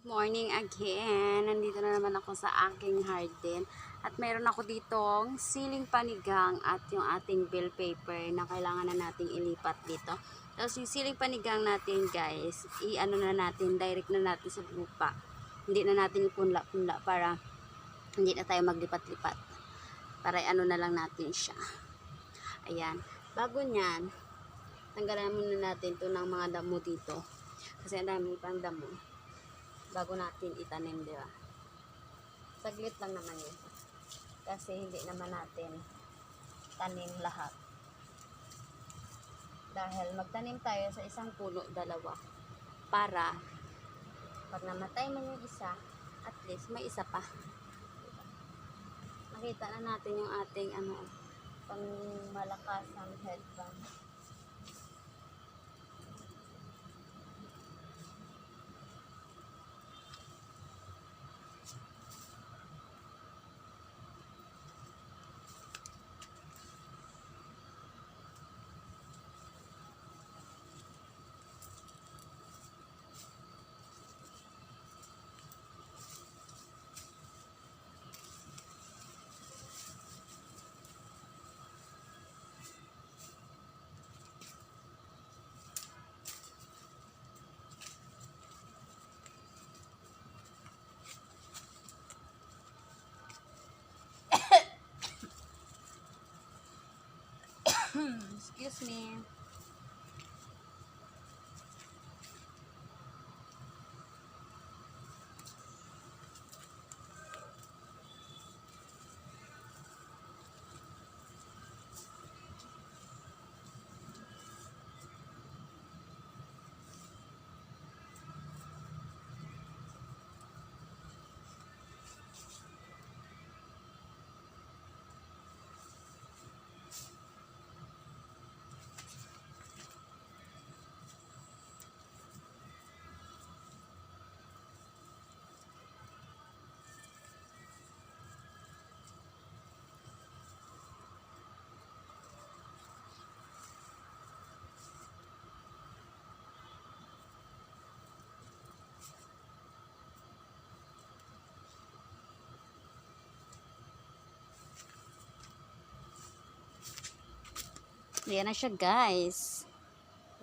morning again. Nandito na naman ako sa aking harden. At meron ako ditong siling panigang at yung ating bill paper na kailangan na nating ilipat dito. Tapos yung siling panigang natin guys, i-ano na natin, direct na natin sa lupa. Hindi na natin ipunla-punla para hindi na tayo maglipat-lipat. Para ano na lang natin siya. Ayan. Bago nyan, tanggalan muna natin to ng mga damo dito. Kasi ang dami pang damo bago natin itanim, di ba? Saglit lang naman yun. Kasi hindi naman natin tanim lahat. Dahil magtanim tayo sa isang puno, dalawa. Para pag namatay man yung isa, at least may isa pa. Diba? Nakita na natin yung ating ano, pang malakas ang headband. Excuse me. Yan na siya guys.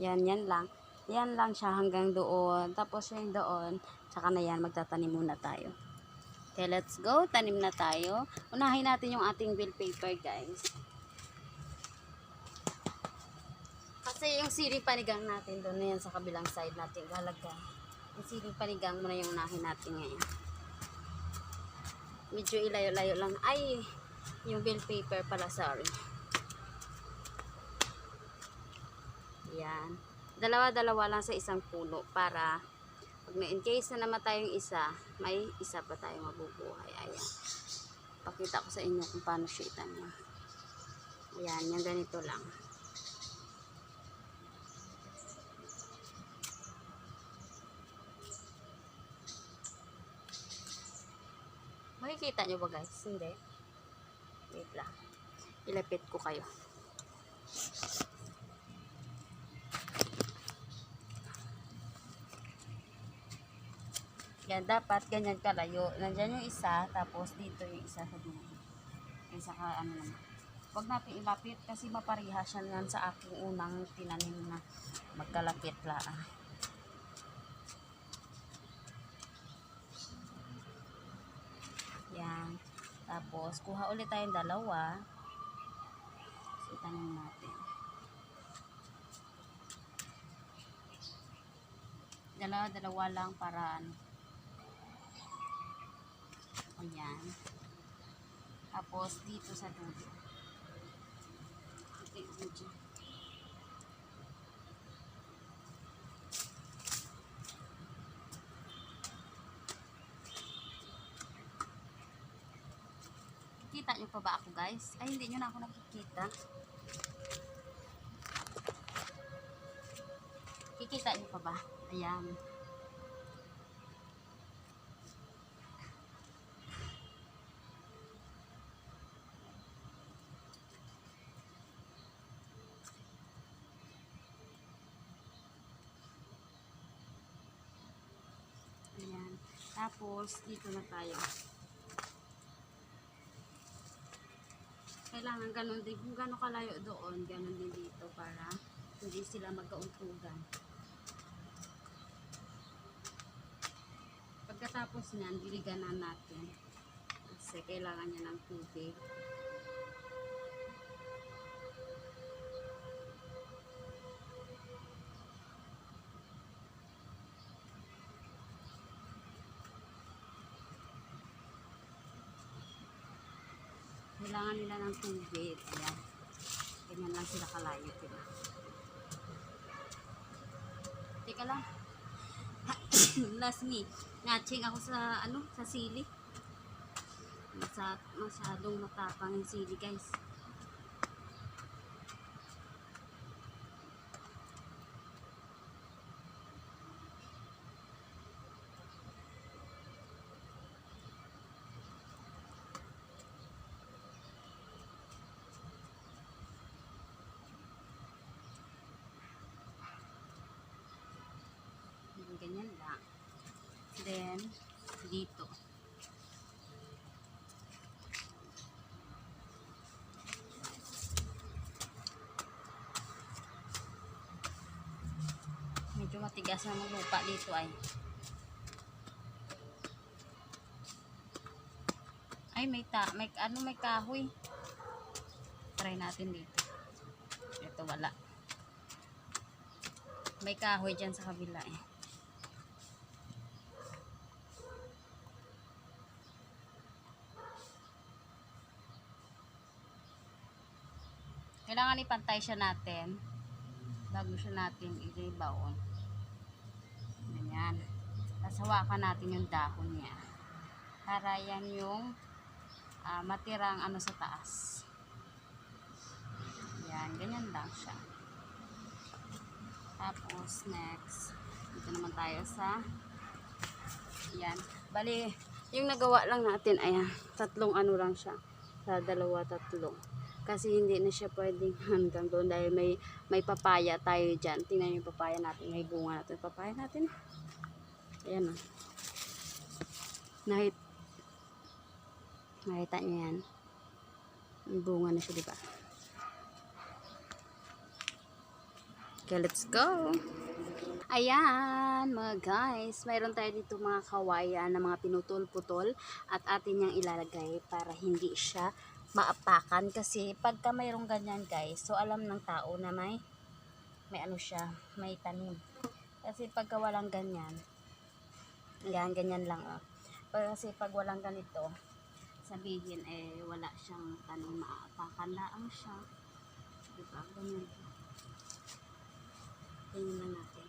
Yan, yan lang. Yan lang siya hanggang doon. Tapos yung doon, tsaka na yan, magtatanim muna tayo. Okay, let's go. Tanim na tayo. Unahin natin yung ating bill paper guys. Kasi yung siling panigang natin doon na yan sa kabilang side natin. Galaga. Yung siling panigang muna yung unahin natin ngayon. Medyo ilayo-layo lang. Ay, yung bill paper pala, sorry. Yan. Dalawa-dalawa lang sa isang puno para pag na in case na namatay yung isa, may isa pa tayong mabubuhay. Ayan. Pakita ko sa inyo kung paano siya itanim. Ayan, yung ganito lang. Makikita nyo ba guys? Hindi. Wait lang. Ilapit ko kayo. Yan, dapat ganyan kalayo. Nandyan yung isa, tapos dito yung isa sa dulo. Yung saka ano naman. Huwag natin ilapit kasi maparihas yan yan sa aking unang tinanim na magkalapit lang. Yan. Tapos, kuha ulit tayong dalawa. So, itanim natin. Dalawa-dalawa lang para ano, Ayan. Tapos, dito sa dulo. Okay, medyo. Kita nyo pa ba ako guys? Ay, hindi nyo na ako nakikita. Kikita nyo pa ba? Ayan. Ayan. Tapos, dito na tayo. Kailangan ganun din. Kung gano'n kalayo doon, ganun din dito para hindi sila magkauntugan. Pagkatapos niyan, diligan na natin. Kasi kailangan niya ng tubig. Kailangan nila ng tubig. Ayan. Ganyan lang sila kalayo, diba? Teka lang. Last me. Natching ako sa, ano, sa sili. Masa, masyadong matapang yung sili, guys. Yung Ganyan lang. Then, dito. Medyo matigas na ang lupa dito ay. Ay, may ta, may ano may kahoy. Try natin dito. Ito wala. May kahoy dyan sa kabila eh. Kailangan ipantay siya natin bago siya natin i-baon. Ganyan. Tapos hawakan natin yung dahon niya. Para yan yung ah, matirang ano sa taas. Yan, ganyan lang siya. Tapos, next, dito naman tayo sa, yan. Bali, yung nagawa lang natin, ayan, tatlong ano lang siya. Sa dalawa, tatlong. Kasi hindi na siya pwedeng hanggang doon dahil may, may papaya tayo dyan. Tingnan yung papaya natin, may bunga natin. Papaya natin. Ayan o. Nakit, nakita niyo yan. Bunga na siya, di ba? Okay, let's go. Ayan, mga guys. Mayroon tayo dito mga kawayan na mga pinutol-putol at atin niyang ilalagay para hindi siya maapakan. Kasi pagka mayroong ganyan guys, so alam ng tao na may may ano siya, may tanim. Kasi pagka walang ganyan, yan, ganyan lang oh. Pero kasi pag walang ganito, sabihin eh wala siyang tanim, maapakan lang siya. Diba? Ganyan. Tingnan lang natin.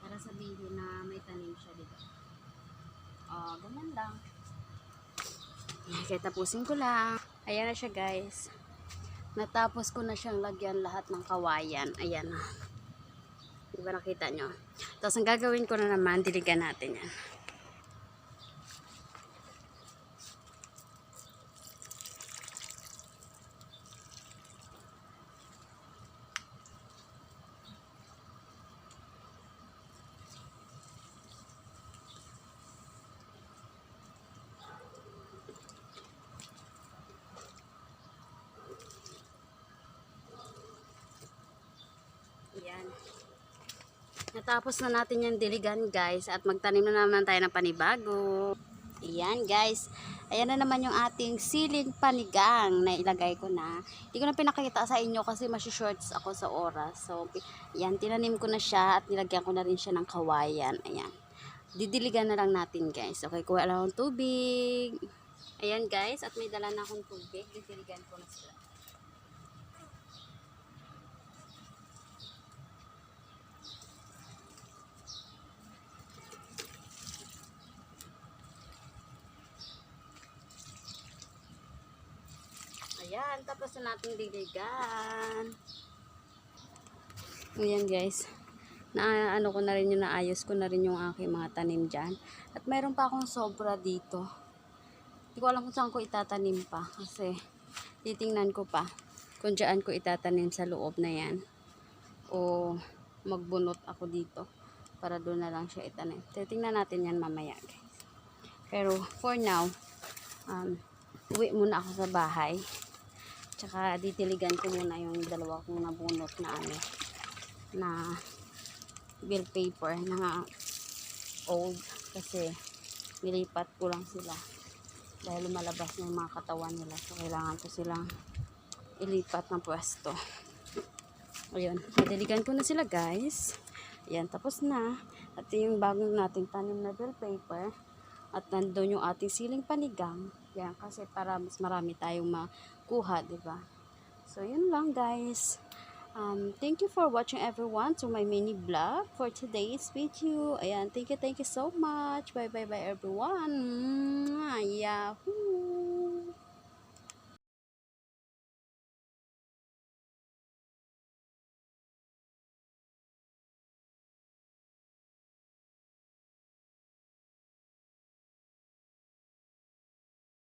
Para sabihin na may tanim siya dito. Oh, ganyan lang. Okay, tapusin ko lang. Ayan na siya guys. Natapos ko na siyang lagyan lahat ng kawayan. Ayan na. Diba nakita nyo? Tapos ang gagawin ko na naman, diligan natin yan. Ayan. Natapos na natin yung diligan guys at magtanim na naman tayo ng panibago. Ayan guys. Ayan na naman yung ating siling panigang na ilagay ko na. Hindi ko na pinakita sa inyo kasi masishorts ako sa oras. So, ayan, tinanim ko na siya at nilagyan ko na rin siya ng kawayan. Ayan. Didiligan na lang natin guys. Okay, kuha lang akong tubig. Ayan guys, at may dala na akong tubig. Didiligan ko na sila. Ayan, tapos na natin diligan. Ayan guys. Na ano ko na rin yung naayos ko na rin yung aking mga tanim dyan. At mayroon pa akong sobra dito. Hindi ko alam kung saan ko itatanim pa. Kasi titingnan ko pa kung dyan ko itatanim sa loob na yan. O magbunot ako dito. para doon na lang siya itanim. Titingnan natin yan mamaya guys. Pero for now, um, uwi muna ako sa bahay. Tsaka ditiligan ko muna yung dalawa kong nabunot na ano, na bill paper na old kasi nilipat ko lang sila. Dahil lumalabas na yung mga katawan nila. So kailangan ko silang ilipat ng pwesto. Ayun, nadiligan ko na sila guys. Ayan, tapos na. At yung bagong nating tanim na bill paper. At nandun yung ating siling panigang yan, kasi para mas marami tayong makuha, di ba so yun lang guys Um, thank you for watching everyone to my mini vlog for today's video. Ayan, thank you, thank you so much. Bye, bye, everyone. Yahoo!